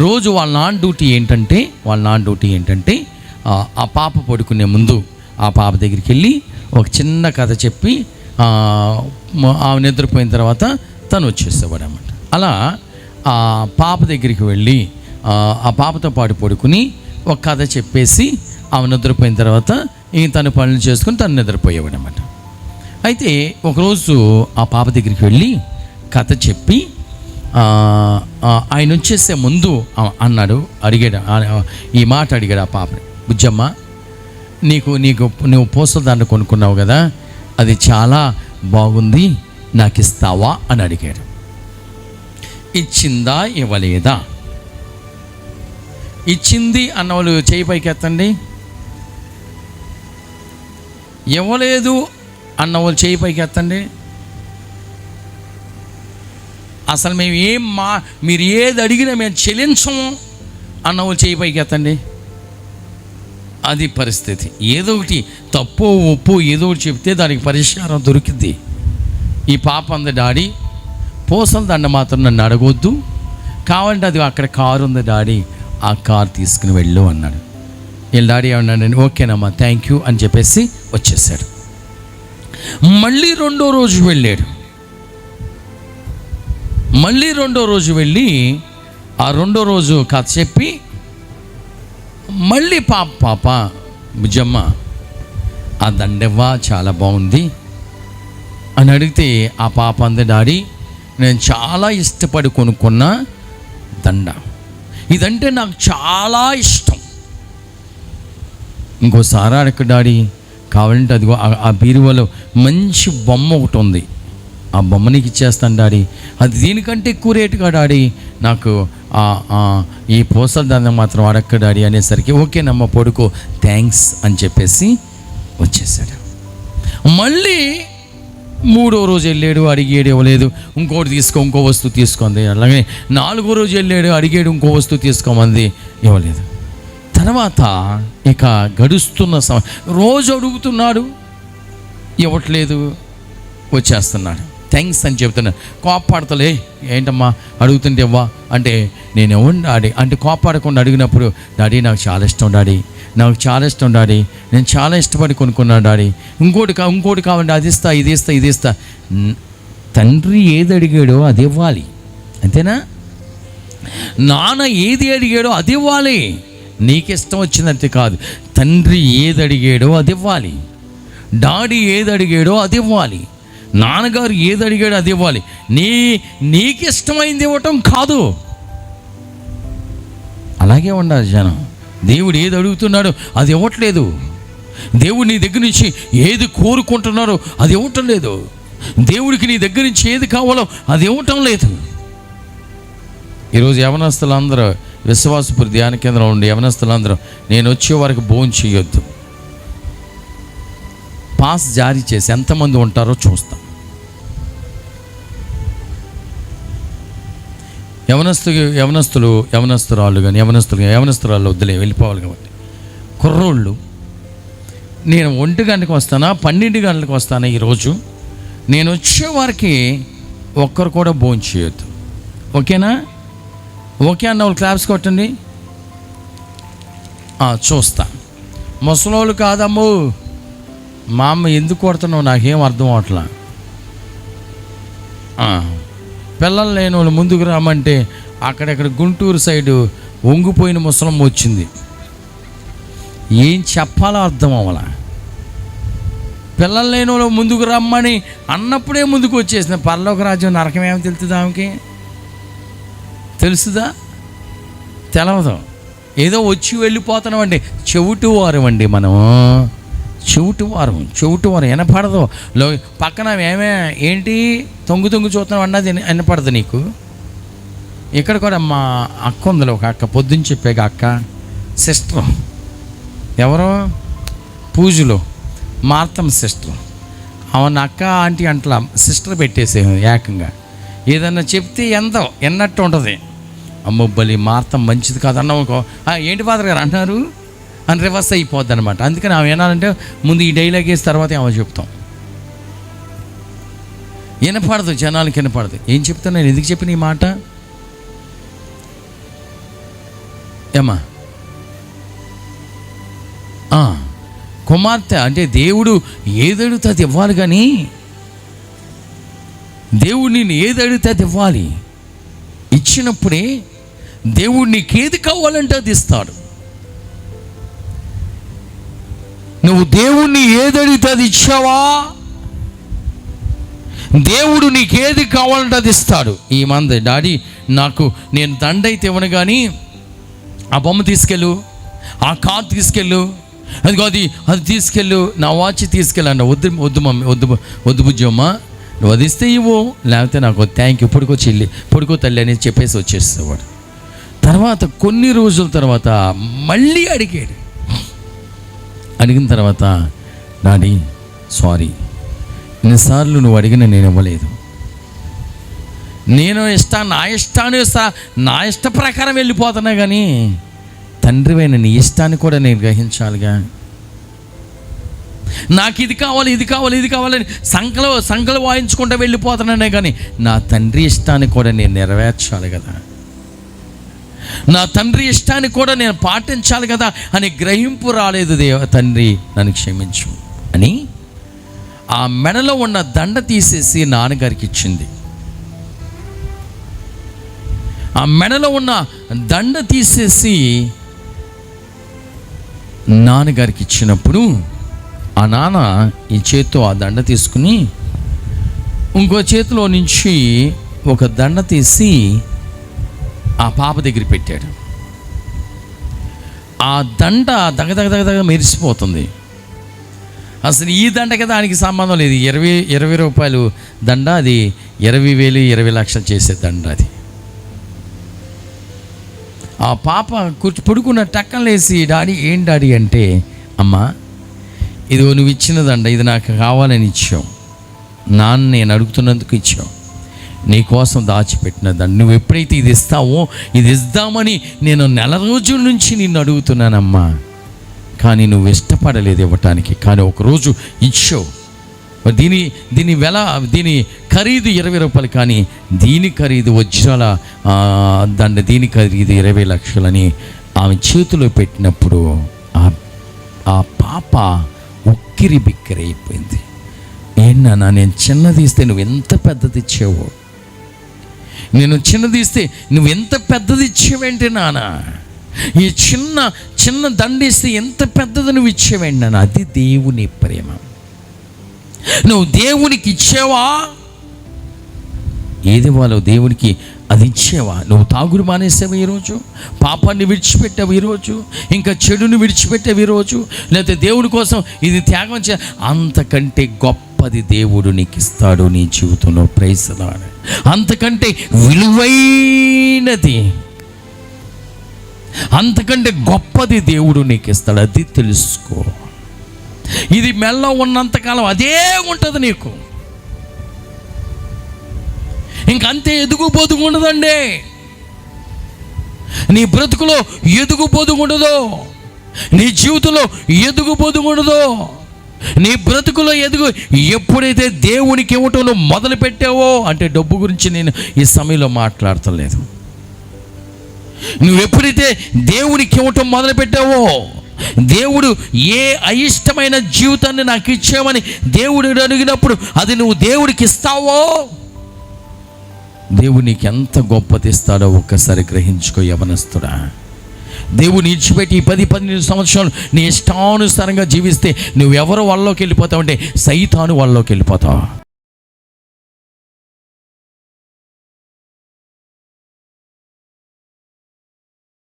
రోజు వాళ్ళ నాన్న డ్యూటీ ఏంటంటే వాళ్ళ నాన్న డ్యూటీ ఏంటంటే ఆ, పాప పడుకునే ముందు ఆ పాప దగ్గరికి వెళ్ళి ఒక చిన్న కథ చెప్పి ఆమె నిద్రపోయిన తర్వాత తను వచ్చేసేవాడు అనమాట అలా ఆ పాప దగ్గరికి వెళ్ళి ఆ, పాపతో పాటు పడుకుని ఒక కథ చెప్పేసి ఆమె నిద్రపోయిన తర్వాత ఈ తన పనులు చేసుకుని తను నిద్రపోయేవాడు అనమాట అయితే ఒకరోజు ఆ పాప దగ్గరికి వెళ్ళి కథ చెప్పి ఆయన వచ్చేసే ముందు అన్నాడు అడిగాడు ఈ మాట అడిగాడు ఆ పాప బుజ్జమ్మ నీకు నీకు నువ్వు పూసలదండ కొనుక్కున్నావు కదా అది చాలా బాగుంది నాకు ఇస్తావా అని అడిగాడు. ఇచ్చిందా ఇవ్వలేదా? ఇచ్చింది అన్న వాళ్ళు చేయి పైకి ఎత్తండి ఇవ్వలేదు అన్న వాళ్ళు చేయి పైకి ఎత్తండి అసలు మేము ఏం మా మీరు ఏది అడిగినా మేము చెల్లించము అన్న వాళ్ళు చేయి పైకి ఎత్తండి. అది పరిస్థితి. ఏదో ఒకటి తప్పు ఒప్పు ఏదో ఒకటి చెప్తే దానికి పరిష్కారం దొరికింది ఈ పాప అంది డాడీ పూసల దండ మాత్రం నన్ను అడగొద్దు. కావాలంటే అది అక్కడ కారు ఉంది డాడీ ఆ కార్ తీసుకుని వెళ్ళు అన్నాడు. వీళ్ళ డాడీ? ఏమన్నాడండి ఓకేనమ్మా థ్యాంక్ యూ అని చెప్పేసి వచ్చేసాడు. మళ్ళీ రెండో రోజు వెళ్ళాడు. మళ్ళీ రెండో రోజు వెళ్ళి ఆ రెండో రోజు కథ చెప్పి మళ్ళీ పాప పాప బుజ్జమ్మ ఆ దండెవ్వా చాలా బాగుంది అని అడిగితే ఆ పాప అంది డాడీ నేను చాలా ఇష్టపడి కొనుక్కున్న దండ. ఇదంటే నాకు చాలా ఇష్టం. ఇంకోసారి అడగ డాడీ కావాలంటే అదిగో ఆ- ఆ బీరువాలో మంచి బొమ్మ ఒకటి ఉంది. ఆ బొమ్మ నీకు ఇచ్చేస్తాను డాడీ. అది దీనికంటే ఎక్కువ రేటుగా డాడీ. నాకు ఆ- ఈ పూసల దండం మాత్రం అడక్క డాడీ అనేసరికి ఓకేనమ్మ పొడుకో థ్యాంక్స్ అని చెప్పేసి వచ్చేసాడు. మళ్ళీ మూడో రోజు వెళ్ళాడు అడిగాడు ఇవ్వలేదు. ఇంకోటి తీసుకో ఇంకో వస్తువు తీసుకుంది అలాగే నాలుగో రోజు వెళ్ళాడు అడిగాడు ఇంకో వస్తువు తీసుకోమంది ఇవ్వలేదు. తర్వాత ఇక గడుస్తున్న సమయం రోజు అడుగుతున్నాడు ఇవ్వట్లేదు వచ్చేస్తున్నాడు. థ్యాంక్స్ అని చెప్తున్నాను కోపాడతలే. ఏంటమ్మా? అడుగుతుంటే అంటే నేను ఎవరు డాడీ? అంటే కోపాడకుండా అడిగినప్పుడు డాడీ నాకు చాలా ఇష్టం డాడీ. నాకు చాలా ఇష్టం డాడీ. నేను చాలా ఇష్టపడి కొనుక్కున్నాను డాడీ. ఇంకోటి కా ఇంకోటి కావండి అది ఇస్తా ఇది ఇస్తా ఇది ఇస్తా. తండ్రి ఏది అడిగాడో అది ఇవ్వాలి. అంతేనా? నాన్న ఏది అడిగాడో అది ఇవ్వాలి. నీకు ఇష్టం వచ్చినట్టు కాదు. తండ్రి ఏది అడిగాడో అది ఇవ్వాలి. డాడీ ఏది అడిగాడో అది ఇవ్వాలి. నాన్నగారు ఏది అడిగాడో అది ఇవ్వాలి. నీ నీకు ఇష్టమైంది ఇవ్వటం కాదు. అలాగే ఉండాలి జనం. దేవుడు ఏది అడుగుతున్నాడో అది ఇవ్వట్లేదు. దేవుడు నీ దగ్గర నుంచి ఏది కోరుకుంటున్నారో అది ఇవ్వటం లేదు. దేవుడికి నీ దగ్గర నుంచి ఏది కావాలో అది ఇవ్వటం లేదు. ఈరోజు యవనస్తులందరూ విశ్వాసపురి ధ్యాన కేంద్రం ఉండి యవనస్తులందరూ నేను వచ్చే వరకు భోజనం చేయొద్దు. పాస్ జారీ చేసి ఎంతమంది ఉంటారో చూస్తాం. యవనస్తు యవనస్తులు యవనస్తురాలు కానీ యవనస్తులు యవనస్తురాలు వద్దులే వెళ్ళిపోవాలి కాబట్టి. కుర్రోళ్ళు నేను ఒంటి గంటకు వస్తానా పన్నెండు గంటలకు వస్తానా ఈరోజు? నేను వచ్చే వారికి ఒక్కరు కూడా భోజనం చేయొద్దు. ఓకేనా? ఓకే అన్న వాళ్ళు క్లాప్స్ కొట్టండి. ఆ, చూస్తా. ముసలోళ్ళు కాదమ్ము. మా అమ్మ ఎందుకు కొడుతున్నావు? నాకేం అర్థం అవట్లా? పిల్లలు లేని వాళ్ళు ముందుకు రామంటే అక్కడక్కడ గుంటూరు సైడు వంగిపోయిన ముసలమ్మ వచ్చింది. ఏం చెప్పాలో అర్థం అవ్వాల. పిల్లలు లేని వాళ్ళు ముందుకు రమ్మని అన్నప్పుడే ముందుకు వచ్చేసిన. పర్లోక రాజ్యం నరకం ఏమి తెలుస్తుంది ఆమెకి? తెలుసుదా తెలవదు. ఏదో వచ్చి వెళ్ళిపోతున్నాం అండి చెవిటి వారం అండి చెవిటివారు వారం వినపడదు. లో పక్కన ఏమే ఏంటి తొంగు తొంగు చూస్తున్నాం అన్నది వినపడదు నీకు? ఇక్కడ కూడా మా అక్క ఉందిలో ఒక అక్క పొద్దున్న చెప్పాక అక్క. సిస్టర్. ఎవరు? పూజలో. మార్తం సిస్టర్. అవును అక్క ఆంటీ అంటలా సిస్టర్ పెట్టేసేది ఏకంగా. ఏదన్నా చెప్తే ఎంతో ఎన్నట్టు ఉంటుంది. అమ్మో బలి మార్తం మంచిది కాదు అన్నాం అనుకో ఏంటి ఫాదర్ గారు అంటున్నారు అని రివర్స్ అయిపోద్ది అనమాట అందుకని ఆమె ఏనాలంటే ముందు ఈ డైలాగ్ వేసి తర్వాత ఆమె చెప్తాం. వినపడదు జనాలకి వినపడదు. ఏం చెప్తాను నేను ఎందుకు చెప్పిన ఈ మాట? ఏమా కుమార్తె అంటే దేవుడు ఏది అడిగితే అది ఇవ్వాలి కానీ దేవుడు నేను ఏది అడిగితే అది ఇవ్వాలి. ఇచ్చినప్పుడే దేవుడు నీకు ఏది కావాలంటే అది ఇస్తాడు. నువ్వు దేవుణ్ణి ఏదడితే అది ఇచ్చావా? దేవుడు నీకు ఏది కావాలంటే అది ఇస్తాడు. ఈ మంది డాడీ నాకు నేను దండ అయితే ఇవ్వను కానీ ఆ బొమ్మ తీసుకెళ్ళు ఆ కార్ తీసుకెళ్ళు అదిగో అది అది తీసుకెళ్ళు నా వాచ్ తీసుకెళ్ళండి వద్దు వద్దు మమ్మీ వద్దు వద్దు బుజ్జమ్మ నువ్వు అది ఇస్తే ఇవ్వు లేకపోతే నాకు థ్యాంక్ యూ పొడుకో చెల్లి పొడుకో తల్లి అని చెప్పేసి వచ్చేసేవాడు. తర్వాత కొన్ని రోజుల తర్వాత మళ్ళీ అడిగాడు. అడిగిన తర్వాత డాడీ సారీ. ఎన్నిసార్లు నువ్వు అడిగిన నేను ఇవ్వలేదు. నేను ఇష్టా నా ఇష్టాన్ని నా ఇష్ట ప్రకారం వెళ్ళిపోతున్నా కానీ తండ్రివైన నీ ఇష్టాన్ని కూడా నేను గ్రహించాలిగా. నాకు ఇది కావాలి ఇది కావాలి ఇది కావాలని సంకలు సంకలు వాయించుకుంటూ వెళ్ళిపోతున్నానే కానీ నా తండ్రి ఇష్టాన్ని కూడా నేను నెరవేర్చాలి కదా. నా తండ్రి ఇష్టాన్ని కూడా నేను పాటించాలి కదా అని గ్రహింపు రాలేదు దేవ తండ్రి నన్ను క్షమించు అని ఆ మెడలో ఉన్న దండ తీసేసి నాన్నగారికి ఇచ్చింది. ఆ మెడలో ఉన్న దండ తీసేసి నాన్నగారికి ఇచ్చినప్పుడు ఆ నాన్న ఈ చేత్తో ఆ దండ తీసుకుని ఇంకో చేతిలో నుంచి ఒక దండ తీసి ఆ పాప దగ్గర పెట్టాడు. ఆ దండ దగదగదగదగ మెరిసిపోతుంది. అసలు ఈ దండకి దానికి సంబంధం లేదు. ఇరవై ఇరవై రూపాయలు దండ అది ఇరవై వేలు ఇరవై లక్షలు చేసే దండ అది. ఆ పాప కూర్చు పడుకున్న టక్కన లేసి డాడీ ఏం డాడీ అంటే అమ్మా ఇది నువ్వు ఇచ్చిన దండ ఇది నాకు కావాలని ఇచ్చావు. నాన్న నేను అడుగుతున్నందుకు ఇచ్చావు. నీ కోసం దాచిపెట్టిన దాన్ని నువ్వు ఎప్పుడైతే ఇది ఇస్తావో ఇది ఇద్దామని నేను నెల రోజుల నుంచి నిన్ను అడుగుతున్నానమ్మా. కానీ నువ్వు ఇష్టపడలేదు ఇవ్వటానికి. కానీ ఒకరోజు ఇచ్చావు. దీని దీని వెల దీని ఖరీదు ఇరవై రూపాయలు కానీ దీని ఖరీదు వజ్రాల దాన్ని దండ దీని ఖరీదు ఇరవై లక్షలని ఆమె చేతిలో పెట్టినప్పుడు ఆ ఆ పాప ఉక్కిరి బిక్కిరి అయిపోయింది. ఏంటన్నా నేను చిన్నది ఇస్తే నువ్వు ఎంత పెద్దది ఇచ్చేవో నేను చిన్నది ఇస్తే నువ్వు ఎంత పెద్దది ఇచ్చేవేంటి నాన్న ఈ చిన్న చిన్న దండిస్తే ఎంత పెద్దది నువ్వు ఇచ్చేవేంటి నాన్న అది దేవుని ప్రేమ. నువ్వు దేవునికి ఇచ్చేవా? ఏది వాళ్ళు దేవునికి అది ఇచ్చేవా? నువ్వు తాగుడు మానేసావు ఈరోజు? పాపాన్ని విడిచిపెట్టావు ఈరోజు? ఇంకా చెడుని విడిచిపెట్టావు ఈరోజు? లేకపోతే దేవుడి కోసం ఇది త్యాగం చే అంతకంటే గొప్పది దేవుడు నీకు ఇస్తాడు నీ జీవితంలో. ప్రైసలాడు అంతకంటే విలువైనది. అంతకంటే గొప్పది దేవుడు నీకు ఇస్తాడు. అది తెలుసుకో. ఇది మెల్ల ఉన్నంతకాలం అదే ఉంటుంది నీకు. ఇంకంతే ఎదుగు బొదుగు ఉండదండి. నీ బ్రతుకులో ఎదుగు బొదుగు ఉండదు. నీ జీవితంలో ఎదుగు బొదుగు ఉండదు. నీ బ్రతుకులో ఎదుగు. ఎప్పుడైతే దేవునికి ఇవ్వటం నువ్వు మొదలు పెట్టావో అంటే డబ్బు గురించి నేను ఈ సమయంలో మాట్లాడతలేదు. నువ్వు ఎప్పుడైతే దేవునికి ఇవ్వటం మొదలు పెట్టావో దేవుడు ఏ అయిష్టమైన జీవితాన్ని నాకు ఇచ్చామని దేవుడు అడిగినప్పుడు అది నువ్వు దేవుడికి ఇస్తావో దేవుడు నీకు ఎంత గొప్పది ఇస్తాడో ఒక్కసారి గ్రహించుకో యవనస్తుడా. దేవుని ఇచ్చిపెట్టి ఈ పది పదిహేను సంవత్సరాలు నీ ఇష్టానుసారంగా జీవిస్తే నువ్వు వాళ్ళలోకి వెళ్ళిపోతావు అంటే సైతాను వాళ్ళలోకి వెళ్ళిపోతావు.